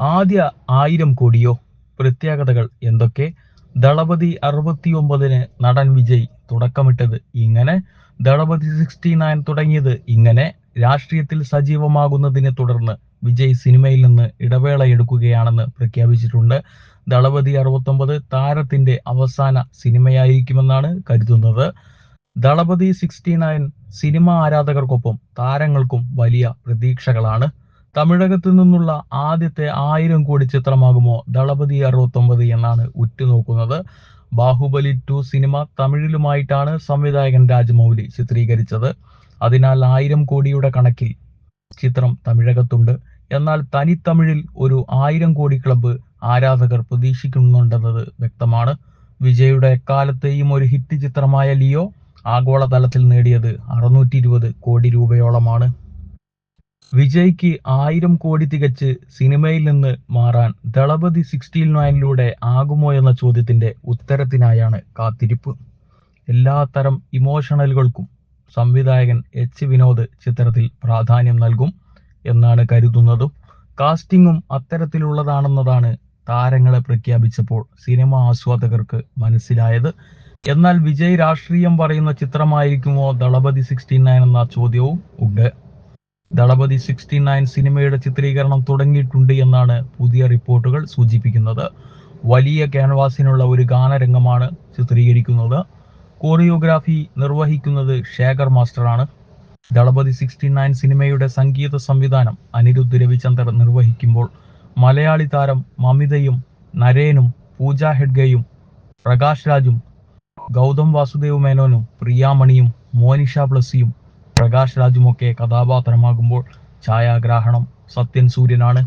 ആദ്യ ആയിരം കോടിയോ? പ്രത്യേകതകൾ എന്തൊക്കെ? ദളപതി അറുപത്തിയൊമ്പതിന് നടൻ വിജയ് തുടക്കമിട്ടത് ഇങ്ങനെ. ദളപതി സിക്സ്റ്റി നയൻ തുടങ്ങിയത് ഇങ്ങനെ. രാഷ്ട്രീയത്തിൽ സജീവമാകുന്നതിനെ തുടർന്ന് വിജയ് സിനിമയിൽ നിന്ന് ഇടവേള എടുക്കുകയാണെന്ന് പ്രഖ്യാപിച്ചിട്ടുണ്ട്. ദളപതി അറുപത്തൊമ്പത് താരത്തിന്റെ അവസാന സിനിമയായിരിക്കുമെന്നാണ് കരുതുന്നത്. ദളപതി സിക്സ്റ്റി നയൻ സിനിമ ആരാധകർക്കൊപ്പം താരങ്ങൾക്കും വലിയ പ്രതീക്ഷകളാണ്. തമിഴകത്തു നിന്നുള്ള ആദ്യത്തെ ആയിരം കോടി ചിത്രമാകുമോ ദളപതി അറുപത്തൊമ്പത് എന്നാണ് ഉറ്റുനോക്കുന്നത്. ബാഹുബലി ടു സിനിമ തമിഴിലുമായിട്ടാണ് സംവിധായകൻ രാജമൗലി ചിത്രീകരിച്ചത്. അതിനാൽ ആയിരം കോടിയുടെ കണക്കിൽ ചിത്രം തമിഴകത്തുണ്ട്. എന്നാൽ തനി തമിഴിൽ ഒരു ആയിരം കോടി ക്ലബ്ബ് ആരാധകർ പ്രതീക്ഷിക്കുന്നുണ്ടെന്നത് വ്യക്തമാണ്. വിജയുടെ എക്കാലത്തെയും ഒരു ഹിറ്റ് ചിത്രമായ ലിയോ ആഗോളതലത്തിൽ നേടിയത് അറുന്നൂറ്റി ഇരുപത് കോടി രൂപയോളമാണ്. വിജയ്ക്ക് ആയിരം കോടി തികച്ച് സിനിമയിൽ നിന്ന് മാറാൻ ദളപതി സിക്സ്റ്റി നയനിലൂടെ ആകുമോ എന്ന ചോദ്യത്തിന്റെ ഉത്തരത്തിനായാണ് കാത്തിരിപ്പ്. എല്ലാത്തരം ഇമോഷണലുകൾക്കും സംവിധായകൻ എച്ച് വിനോദ് ചിത്രത്തിൽ പ്രാധാന്യം നൽകും എന്നാണ് കരുതുന്നതും. കാസ്റ്റിംഗും അത്തരത്തിലുള്ളതാണെന്നതാണ് താരങ്ങളെ പ്രഖ്യാപിച്ചപ്പോൾ സിനിമ ആസ്വാദകർക്ക് മനസ്സിലായത്. എന്നാൽ വിജയ് രാഷ്ട്രീയം പറയുന്ന ചിത്രമായിരിക്കുമോ ദളപതി സിക്സ്റ്റി നയൻ എന്ന ചോദ്യവും ഉണ്ട്. ദളപതി സിക്സ്റ്റി നയൻ സിനിമയുടെ ചിത്രീകരണം തുടങ്ങിയിട്ടുണ്ട് എന്നാണ് പുതിയ റിപ്പോർട്ടുകൾ സൂചിപ്പിക്കുന്നത്. വലിയ ക്യാൻവാസിനുള്ള ഒരു ഗാനരംഗമാണ് ചിത്രീകരിക്കുന്നത്. കോറിയോഗ്രാഫി നിർവഹിക്കുന്നത് ശേഖർ മാസ്റ്ററാണ്. ദളപതി സിക്സ്റ്റി നയൻ സിനിമയുടെ സംഗീത സംവിധാനം അനിരുദ്ധ് രവിചന്ദർ നിർവഹിക്കുമ്പോൾ മലയാളി താരം മമിതയും നരേനും പൂജ ഹെഡ്ഗയും പ്രകാശ് രാജും ഗൗതം വാസുദേവ് മേനോനും പ്രിയാമണിയും മോനിഷ ബ്ലസ്സിയും പ്രകാശ് രാജുമൊക്കെ കഥാപാത്രമാകുമ്പോൾ ഛായാഗ്രാഹണം സത്യൻ സൂര്യനാണ്.